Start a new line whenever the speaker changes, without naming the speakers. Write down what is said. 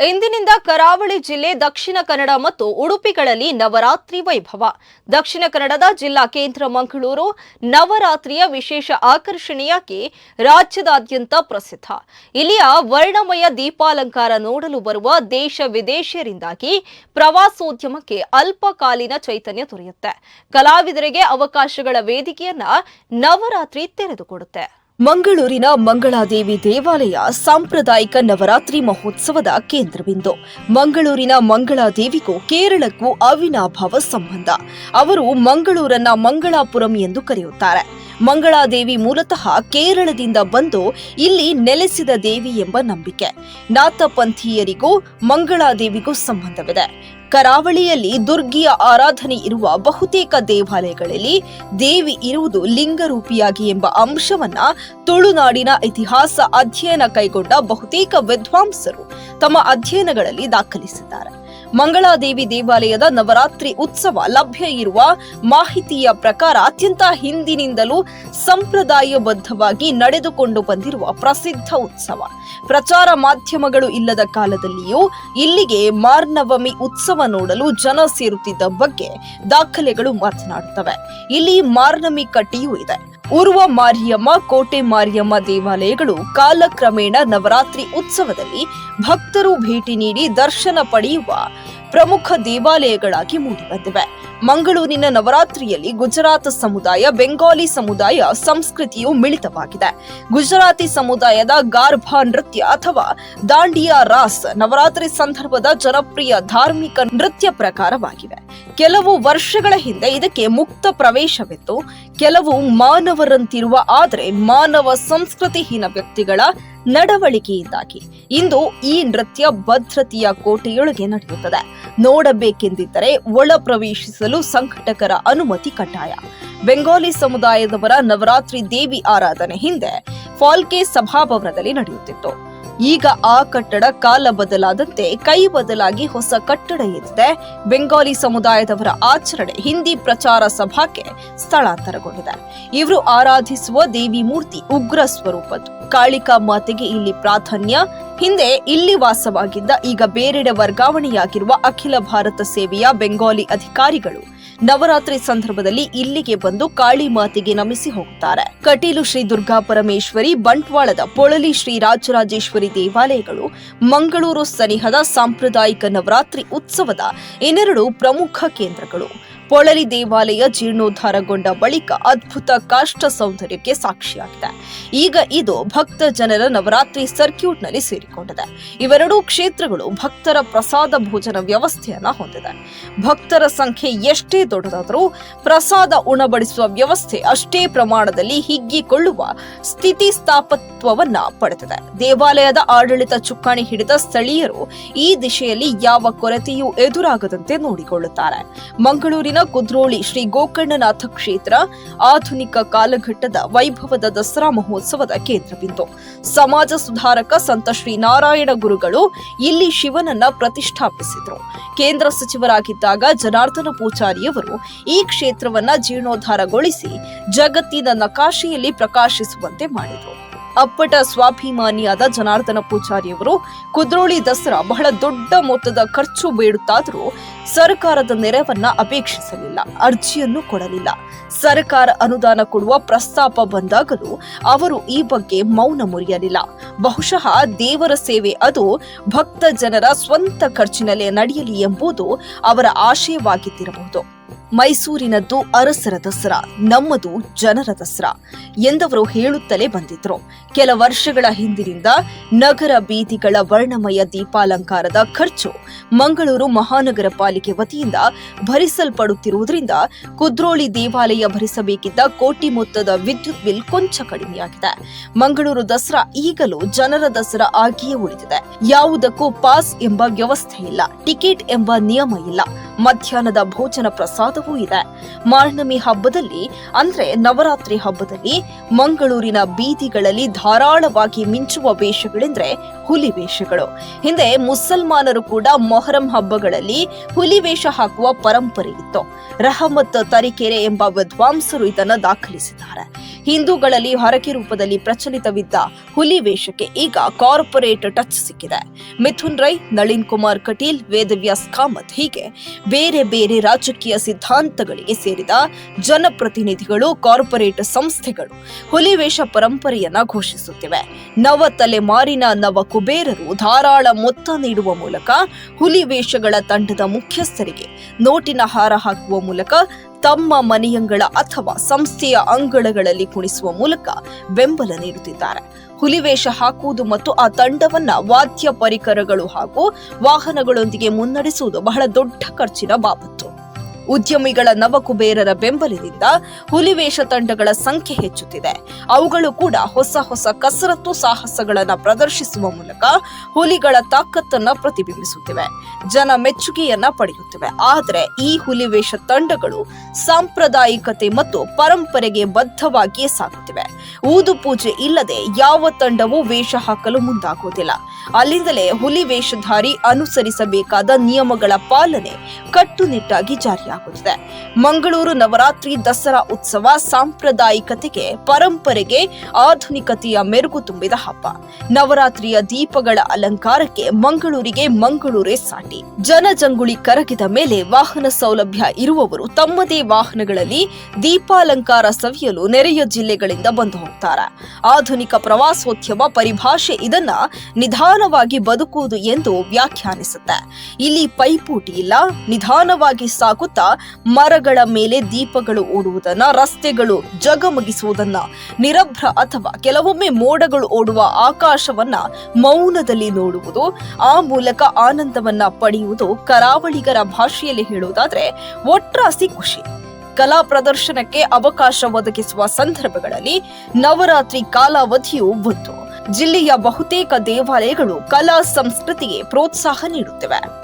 ಇಂದಿನಿಂದ ಕರಾವಳಿ ಜಿಲ್ಲೆ ದಕ್ಷಿಣ ಕನ್ನಡ ಮತ್ತು ಉಡುಪಿಗಳಲ್ಲಿ ನವರಾತ್ರಿ ವೈಭವ. ದಕ್ಷಿಣ ಕನ್ನಡದ ಜಿಲ್ಲಾ ಕೇಂದ್ರ ಮಂಗಳೂರು ನವರಾತ್ರಿಯ ವಿಶೇಷ ಆಕರ್ಷಣೆಯಾಗಿ ರಾಜ್ಯದಾದ್ಯಂತ ಪ್ರಸಿದ್ಧ. ಇಲ್ಲಿಯ ವರ್ಣಮಯ ದೀಪಾಲಂಕಾರ ನೋಡಲು ಬರುವ ದೇಶ ವಿದೇಶಿಯರಿಂದಾಗಿ ಪ್ರವಾಸೋದ್ಯಮಕ್ಕೆ ಅಲ್ಪಕಾಲೀನ ಚೈತನ್ಯ ದೊರೆಯುತ್ತೆ. ಕಲಾವಿದರಿಗೆ ಅವಕಾಶಗಳ ವೇದಿಕೆಯನ್ನ ನವರಾತ್ರಿ ತೆರೆದುಕೊಡುತ್ತೆ. ಮಂಗಳೂರಿನ ಮಂಗಳಾದೇವಿ ದೇವಾಲಯ ಸಾಂಪ್ರದಾಯಿಕ ನವರಾತ್ರಿ ಮಹೋತ್ಸವದ ಕೇಂದ್ರಬಿಂದು. ಮಂಗಳೂರಿನ ಮಂಗಳಾದೇವಿಗೂ ಕೇರಳಕ್ಕೂ ಅವಿನಾಭಾವ ಸಂಬಂಧ. ಅವರು ಮಂಗಳೂರನ್ನ ಮಂಗಳಾಪುರಂ ಎಂದು ಕರೆಯುತ್ತಾರೆ. ಮಂಗಳಾದೇವಿ ಮೂಲತಃ ಕೇರಳದಿಂದ ಬಂದು ಇಲ್ಲಿ ನೆಲೆಸಿದ ದೇವಿ ಎಂಬ ನಂಬಿಕೆ. ನಾಥಪಂಥೀಯರಿಗೂ ಮಂಗಳಾದೇವಿಗೂ ಸಂಬಂಧವಿದೆ. ಕರಾವಳಿಯಲ್ಲಿ ದುರ್ಗಿಯ ಆರಾಧನೆ ಇರುವ ಬಹುತೇಕ ದೇವಾಲಯಗಳಲ್ಲಿ ದೇವಿ ಇರುವುದು ಲಿಂಗರೂಪಿಯಾಗಿ ಎಂಬ ಅಂಶವನ್ನ ತುಳುನಾಡಿನ ಇತಿಹಾಸ ಅಧ್ಯಯನ ಕೈಗೊಂಡ ಬಹುತೇಕ ವಿದ್ವಾಂಸರು ತಮ್ಮ ಅಧ್ಯಯನಗಳಲ್ಲಿ ದಾಖಲಿಸಿದ್ದಾರೆ. ಮಂಗಳಾದೇವಿ ದೇವಾಲಯದ ನವರಾತ್ರಿ ಉತ್ಸವ ಲಭ್ಯ ಇರುವ ಮಾಹಿತಿಯ ಪ್ರಕಾರ ಅತ್ಯಂತ ಹಿಂದಿನಿಂದಲೂ ಸಂಪ್ರದಾಯಬದ್ಧವಾಗಿ ನಡೆದುಕೊಂಡು ಬಂದಿರುವ ಪ್ರಸಿದ್ಧ ಉತ್ಸವ. ಪ್ರಚಾರ ಮಾಧ್ಯಮಗಳು ಇಲ್ಲದ ಕಾಲದಲ್ಲಿಯೂ ಇಲ್ಲಿಗೆ ಮಾರ್ನವಮಿ ಉತ್ಸವ ನೋಡಲು ಜನ ಸೇರುತ್ತಿದ್ದ ಬಗ್ಗೆ ದಾಖಲೆಗಳು ಮಾತನಾಡುತ್ತವೆ. ಇಲ್ಲಿ ಮಾರ್ನಮಿ ಕಟ್ಟಿಯೂ ಇದೆ. ಉರ್ವ ಮಾರಿಯಮ್ಮ, ಕೋಟೆ ಮಾರಿಯಮ್ಮ ದೇವಾಲಯಗಳು ಕಾಲಕ್ರಮೇಣ ನವರಾತ್ರಿ ಉತ್ಸವದಲ್ಲಿ ಭಕ್ತರು ಭೇಟಿ ನೀಡಿ ದರ್ಶನ ಪಡೆಯುವ ಪ್ರಮುಖ ದೇವಾಲಯಗಳಾಗಿ ಮೂಡಿಬಂದಿವೆ. ಮಂಗಳೂರಿನ ನವರಾತ್ರಿಯಲ್ಲಿ ಗುಜರಾತ್ ಸಮುದಾಯ, ಬೆಂಗಾಲಿ ಸಮುದಾಯ ಸಂಸ್ಕೃತಿಯು ಮಿಳಿತವಾಗಿದೆ. ಗುಜರಾತಿ ಸಮುದಾಯದ ಗಾರ್ಭಾ ನೃತ್ಯ ಅಥವಾ ದಾಂಡಿಯಾ ರಾಸ್ ನವರಾತ್ರಿ ಸಂದರ್ಭದ ಜನಪ್ರಿಯ ಧಾರ್ಮಿಕ ನೃತ್ಯ ಪ್ರಕಾರವಾಗಿವೆ ಕೆಲವು ವರ್ಷಗಳ ಹಿಂದೆ ಇದಕ್ಕೆ ಮುಕ್ತ ಪ್ರವೇಶವಿತ್ತು. ಕೆಲವು ಮಾನವರಂತಿರುವ ಆದರೆ ಮಾನವ ಸಂಸ್ಕೃತಿಹೀನ ವ್ಯಕ್ತಿಗಳ ನಡವಳಿಕೆಯಿಂದಾಗಿ ಇಂದು ಈ ನೃತ್ಯ ಭದ್ರತೆಯ ಕೋಟೆಯೊಳಗೆ ನಡೆಯುತ್ತದೆ. ನೋಡಬೇಕೆಂದಿದ್ದರೆ ಒಳ ಪ್ರವೇಶಿಸಲು ಸಂಘಟಕರ ಅನುಮತಿ ಕಡ್ಡಾಯ. ಬೆಂಗಾಲಿ ಸಮುದಾಯದವರ ನವರಾತ್ರಿ ದೇವಿ ಆರಾಧನೆ ಹಿಂದೆ ಫಾಲ್ಕೆ ಸಭಾಭವನದಲ್ಲಿ ನಡೆಯುತ್ತಿತ್ತು. ಈಗ ಆ ಕಟ್ಟಡ ಕಾಲ ಬದಲಾದಂತೆ ಕೈ ಬದಲಾಗಿ ಹೊಸ ಕಟ್ಟಡ ಎದ್ದಿದೆ ಬೆಂಗಾಲಿ ಸಮುದಾಯದವರ ಆಚರಣೆ ಹಿಂದಿ ಪ್ರಚಾರ ಸಭಾಕ್ಕೆ ಸ್ಥಳಾಂತರಗೊಂಡಿದೆ. ಇವರು ಆರಾಧಿಸುವ ದೇವಿ ಮೂರ್ತಿ ಉಗ್ರ ಸ್ವರೂಪದ್ದು. ಕಾಳಿಕಾ ಮಾತೆಗೆ ಇಲ್ಲಿ ಪ್ರಾಧಾನ್ಯ ಹಿಂದೆ ಇಲ್ಲಿ ವಾಸವಾಗಿದ್ದ ಈಗ ಬೇರೆಡೆ ವರ್ಗಾವಣೆಯಾಗಿರುವ ಅಖಿಲ ಭಾರತ ಸೇವೆಯ ಬೆಂಗಾಲಿ ಅಧಿಕಾರಿಗಳು ನವರಾತ್ರಿ ಸಂದರ್ಭದಲ್ಲಿ ಇಲ್ಲಿಗೆ ಬಂದು ಕಾಳಿ ಮಾತೆಗೆ ನಮಿಸಿ ಹೋಗುತ್ತಾರೆ. ಕಟೀಲು ಶ್ರೀ ದುರ್ಗಾ ಪರಮೇಶ್ವರಿ, ಬಂಟ್ವಾಳದ ಪೊಳಲಿ ಶ್ರೀ ರಾಜರಾಜೇಶ್ವರಿ ದೇವಾಲಯಗಳು, ಮಂಗಳೂರು ಸನಿಹದ ಸಾಂಪ್ರದಾಯಿಕ ನವರಾತ್ರಿ ಉತ್ಸವದ ಇನ್ನೆರಡು ಪ್ರಮುಖ ಕೇಂದ್ರಗಳು. ಪೊಳಲಿ ದೇವಾಲಯ ಜೀರ್ಣೋದ್ಧಾರಗೊಂಡ ಬಳಿಕ ಅದ್ಭುತ ಕಾಷ್ಟ ಸೌಂದರ್ಯಕ್ಕೆ ಸಾಕ್ಷಿಯಾಗಿದೆ. ಈಗ ಇದು ಭಕ್ತ ಜನರ ನವರಾತ್ರಿ ಸರ್ಕ್ಯೂಟ್ನಲ್ಲಿ ಸೇರಿಕೊಂಡಿದೆ. ಇವೆರಡೂ ಕ್ಷೇತ್ರಗಳು ಭಕ್ತರ ಪ್ರಸಾದ ಭೋಜನ ವ್ಯವಸ್ಥೆಯನ್ನ ಹೊಂದಿದೆ. ಭಕ್ತರ ಸಂಖ್ಯೆ ಎಷ್ಟೇ ದೊಡ್ಡದಾದರೂ ಪ್ರಸಾದ ಉಣಬಡಿಸುವ ವ್ಯವಸ್ಥೆ ಅಷ್ಟೇ ಪ್ರಮಾಣದಲ್ಲಿ ಹಿಗ್ಗಿಕೊಳ್ಳುವ ಸ್ಥಿತಿ ಸ್ಥಾಪತ್ವವನ್ನ ಪಡೆದಿದೆ. ದೇವಾಲಯದ ಆಡಳಿತ ಚುಕ್ಕಾಣಿ ಹಿಡಿದ ಸ್ಥಳೀಯರು ಈ ದಿಶೆಯಲ್ಲಿ ಯಾವ ಕೊರತೆಯೂ ಎದುರಾಗದಂತೆ ನೋಡಿಕೊಳ್ಳುತ್ತಾರೆ. ಮಂಗಳೂರಿನ ಕುದ್ರೋಳಿ ಶ್ರೀ ಗೋಕರ್ಣನಾಥ ಕ್ಷೇತ್ರ ಆಧುನಿಕ ಕಾಲಘಟ್ಟದ ವೈಭವದ ದಸರಾ ಮಹೋತ್ಸವದ ಕೇಂದ್ರಬಿಂದು. ಸಮಾಜ ಸುಧಾರಕ ಸಂತ ಶ್ರೀ ನಾರಾಯಣ ಗುರುಗಳು ಇಲ್ಲಿ ಶಿವನನ್ನ ಪ್ರತಿಷ್ಠಾಪಿಸಿದ್ರು. ಕೇಂದ್ರ ಸಚಿವರಾಗಿದ್ದಾಗ ಜನಾರ್ದನ ಪೂಜಾರಿಯವರು ಈ ಕ್ಷೇತ್ರವನ್ನ ಜೀರ್ಣೋದ್ಧಾರಗೊಳಿಸಿ ಜಗತ್ತಿನ ನಕಾಶೆಯಲ್ಲಿ ಪ್ರಕಾಶಿಸುವಂತೆ ಮಾಡಿದರು. ಅಪ್ಪಟ ಸ್ವಾಭಿಮಾನಿಯಾದ ಜನಾರ್ದನ ಪೂಜಾರಿಯವರು ಕುದ್ರೋಳಿ ದಸರಾ ಬಹಳ ದೊಡ್ಡ ಮೊತ್ತದ ಖರ್ಚು ಬೇಡುತ್ತಾದರೂ ಸರ್ಕಾರದ ನೆರವನ್ನ ಅಪೇಕ್ಷಿಸಲಿಲ್ಲ, ಅರ್ಜಿಯನ್ನು ಕೊಡಲಿಲ್ಲ. ಸರ್ಕಾರ ಅನುದಾನ ಕೊಡುವ ಪ್ರಸ್ತಾಪ ಬಂದಾಗಲೂ ಅವರು ಈ ಬಗ್ಗೆ ಮೌನ ಮುರಿಯಲಿಲ್ಲ. ಬಹುಶಃ ದೇವರ ಸೇವೆ ಅದು ಭಕ್ತ ಜನರ ಸ್ವಂತ ಖರ್ಚಿನಲ್ಲೇ ನಡೆಯಲಿ ಎಂಬುದು ಅವರ ಆಶಯವಾಗಿದ್ದಿರಬಹುದು. ಮೈಸೂರಿನದ್ದು ಅರಸರ ದಸರಾ, ನಮ್ಮದು ಜನರ ದಸರಾ ಎಂದವರು ಹೇಳುತ್ತಲೇ ಬಂದಿದ್ರು. ಕೆಲ ವರ್ಷಗಳ ಹಿಂದಿನಿಂದ ನಗರ ಬೀದಿಗಳ ವರ್ಣಮಯ ದೀಪಾಲಂಕಾರದ ಖರ್ಚು ಮಂಗಳೂರು ಮಹಾನಗರ ಪಾಲಿಕೆ ವತಿಯಿಂದ ಭರಿಸಲ್ಪಡುತ್ತಿರುವುದರಿಂದ ಕುದ್ರೋಳಿ ದೇವಾಲಯ ಭರಿಸಬೇಕಿದ್ದ ಕೋಟಿ ಮೊತ್ತದ ವಿದ್ಯುತ್ ಬಿಲ್ ಕೊಂಚ ಕಡಿಮೆಯಾಗಿದೆ. ಮಂಗಳೂರು ದಸರಾ ಈಗಲೂ ಜನರ ದಸರಾ ಆಗಿಯೇ ಉಳಿದಿದೆ. ಯಾವುದಕ್ಕೂ ಪಾಸ್ ಎಂಬ ವ್ಯವಸ್ಥೆ ಇಲ್ಲ, ಟಿಕೆಟ್ ಎಂಬ ನಿಯಮ ಇಲ್ಲ. ಮಧ್ಯಾಹ್ನದ ಭೋಜನ ಪ್ರಸಾದವೂ ಇದೆ. ಮಾರ್ನಮಿ ಹಬ್ಬದಲ್ಲಿ, ಅಂದ್ರೆ ನವರಾತ್ರಿ ಹಬ್ಬದಲ್ಲಿ, ಮಂಗಳೂರಿನ ಬೀದಿಗಳಲ್ಲಿ ಧಾರಾಳವಾಗಿ ಮಿಂಚುವ ವೇಷಗಳೆಂದ್ರೆ ಹುಲಿ ವೇಷಗಳು. ಹಿಂದೆ ಮುಸಲ್ಮಾನರು ಕೂಡ ಮೊಹರಂ ಹಬ್ಬಗಳಲ್ಲಿ ಹುಲಿ ವೇಷ ಹಾಕುವ ಪರಂಪರೆ ಇತ್ತು. ರಹಮತ್ ತರೀಕೆರೆ ಎಂಬ ವಿದ್ವಾಂಸರು ಇದನ್ನು ದಾಖಲಿಸಿದ್ದಾರೆ.
ಹಿಂದೂಗಳಲ್ಲಿ ಹರಕೆ ರೂಪದಲ್ಲಿ ಪ್ರಚಲಿತವಿದ್ದ ಹುಲಿ ವೇಷಕ್ಕೆ ಈಗ ಕಾರ್ಪೊರೇಟ್ ಟಚ್ ಸಿಕ್ಕಿದೆ. ಮಿಥುನ್ ರೈ, ನಳಿನ್ ಕುಮಾರ್ ಕಟೀಲ್, ವೇದವ್ಯಾಸ್ ಕಾಮತ್ ಹೀಗೆ ಬೇರೆ ಬೇರೆ ರಾಜಕೀಯ ಸಿದ್ಧಾಂತಗಳಿಗೆ ಸೇರಿದ ಜನಪ್ರತಿನಿಧಿಗಳು, ಕಾರ್ಪೊರೇಟ್ ಸಂಸ್ಥೆಗಳು ಹುಲಿ ವೇಷ ಪರಂಪರೆಯನ್ನ ಘೋಷಿಸುತ್ತಿವೆ. ನವ ತಲೆಮಾರಿನ ನವ ಕುಬೇರರು ಧಾರಾಳ ಮೊತ್ತ ನೀಡುವ ಮೂಲಕ ಹುಲಿ ವೇಷಗಳ ತಂಡದ ಮುಖ್ಯಸ್ಥರಿಗೆ ನೋಟಿನ ಹಾರ ಹಾಕುವ ಮೂಲಕ ತಮ್ಮ ಮನೆಯಂಗಳ ಅಥವಾ ಸಂಸ್ಥೆಯ ಅಂಗಳಗಳಲ್ಲಿ ಕುಣಿಸುವ ಮೂಲಕ ಬೆಂಬಲ ನೀಡುತ್ತಿದ್ದಾರೆ. ಹುಲಿವೇಷ ಹಾಕುವುದು ಮತ್ತು ಆ ತಂಡವನ್ನ ವಾದ್ಯ ಪರಿಕರಗಳು ಹಾಗೂ ವಾಹನಗಳೊಂದಿಗೆ ಮುನ್ನಡೆಸುವುದು ಬಹಳ ದೊಡ್ಡ ಖರ್ಚಿನ ಬಾಬತ್ತು ಉದ್ಯಮಿಗಳ ನವಕುಬೇರರ ಬೆಂಬಲದಿಂದ ಹುಲಿವೇಷ ತಂಡಗಳ ಸಂಖ್ಯೆ ಹೆಚ್ಚುತ್ತಿದೆ. ಅವುಗಳು ಕೂಡ ಹೊಸ ಹೊಸ ಕಸರತ್ತು ಸಾಹಸಗಳನ್ನು ಪ್ರದರ್ಶಿಸುವ ಮೂಲಕ ಹುಲಿಗಳ ತಾಕತ್ತನ್ನ ಪ್ರತಿಬಿಂಬಿಸುತ್ತಿವೆ. ಜನ ಮೆಚ್ಚುಗೆಯನ್ನ ಪಡೆಯುತ್ತಿವೆ. ಆದರೆ ಈ ಹುಲಿವೇಷ ತಂಡಗಳು ಸಾಂಪ್ರದಾಯಿಕತೆ ಮತ್ತು ಪರಂಪರೆಗೆ ಬದ್ಧವಾಗಿಯೇ ಸಾಗುತ್ತಿವೆ. ಊದು ಪೂಜೆ ಇಲ್ಲದೆ ಯಾವ ತಂಡವೂ ವೇಷ ಹಾಕಲು ಮುಂದಾಗುವುದಿಲ್ಲ. ಅಲ್ಲಿಂದಲೇ ಹುಲಿ ವೇಷಧಾರಿ ಅನುಸರಿಸಬೇಕಾದ ನಿಯಮಗಳ ಪಾಲನೆ ಕಟ್ಟುನಿಟ್ಟಾಗಿ ಜಾರಿಯಾಗುತ್ತಿದೆ ಮಂಗಳೂರು ನವರಾತ್ರಿ ದಸರಾ ಉತ್ಸವ ಸಾಂಪ್ರದಾಯಿಕತೆಗೆ ಪರಂಪರೆಗೆ ಆಧುನಿಕತೆಯ ಮೆರುಗು ತುಂಬಿದ ಹಬ್ಬ. ನವರಾತ್ರಿಯ ದೀಪಗಳ ಅಲಂಕಾರಕ್ಕೆ ಮಂಗಳೂರಿಗೆ ಮಂಗಳೂರೇ ಸಾಟಿ. ಜನಜಂಗುಳಿ ಕರಗಿದ ಮೇಲೆ ವಾಹನ ಸೌಲಭ್ಯ ಇರುವವರು ತಮ್ಮದೇ ವಾಹನಗಳಲ್ಲಿ ದೀಪಾಲಂಕಾರ ಸವಿಯಲು ನೆರೆಯ ಜಿಲ್ಲೆಗಳಿಂದ ಬಂದು ಹೋಗ್ತಾರೆ. ಆಧುನಿಕ ಪ್ರವಾಸೋದ್ಯಮ ಪರಿಭಾಷೆ ಇದನ್ನ ನಿಧಾನವಾಗಿ ಬದುಕುವುದು ಎಂದು ವ್ಯಾಖ್ಯಾನಿಸುತ್ತೆ. ಇಲ್ಲಿ ಪೈಪೋಟಿ ಇಲ್ಲ, ನಿಧಾನವಾಗಿ ಸಾಗುತ್ತಾ ಮರಗಳ ಮೇಲೆ ದೀಪಗಳು ಓಡುವುದನ್ನ, ರಸ್ತೆಗಳು ಜಗಮಗಿಸುವುದನ್ನ, ನಿರಭ್ರ ಅಥವಾ ಕೆಲವೊಮ್ಮೆ ಮೋಡಗಳು ಓಡುವ ಆಕಾಶವನ್ನ ಮೌನದಲ್ಲಿ ನೋಡುವುದು, ಆ ಮೂಲಕ ಆನಂದವನ್ನ ಪಡೆಯುವುದು ಕರಾವಳಿಗರ ಭಾಷೆಯಲ್ಲಿ ಹೇಳುವುದಾದ್ರೆ ಒಟ್ರಾಸಿ ಖುಷಿ. ಕಲಾ ಪ್ರದರ್ಶನಕ್ಕೆ ಅವಕಾಶ ಒದಗಿಸುವ ಸಂದರ್ಭಗಳಲ್ಲಿ ನವರಾತ್ರಿ ಕಾಲಾವಧಿಯು ಒಂದು ಜಿಲ್ಲೆಯ ಬಹುತೇಕ ದೇವಾಲಯಗಳು ಕಲಾ ಸಂಸ್ಕೃತಿಗೆ ಪ್ರೋತ್ಸಾಹ ನೀಡುತ್ತಿವೆ.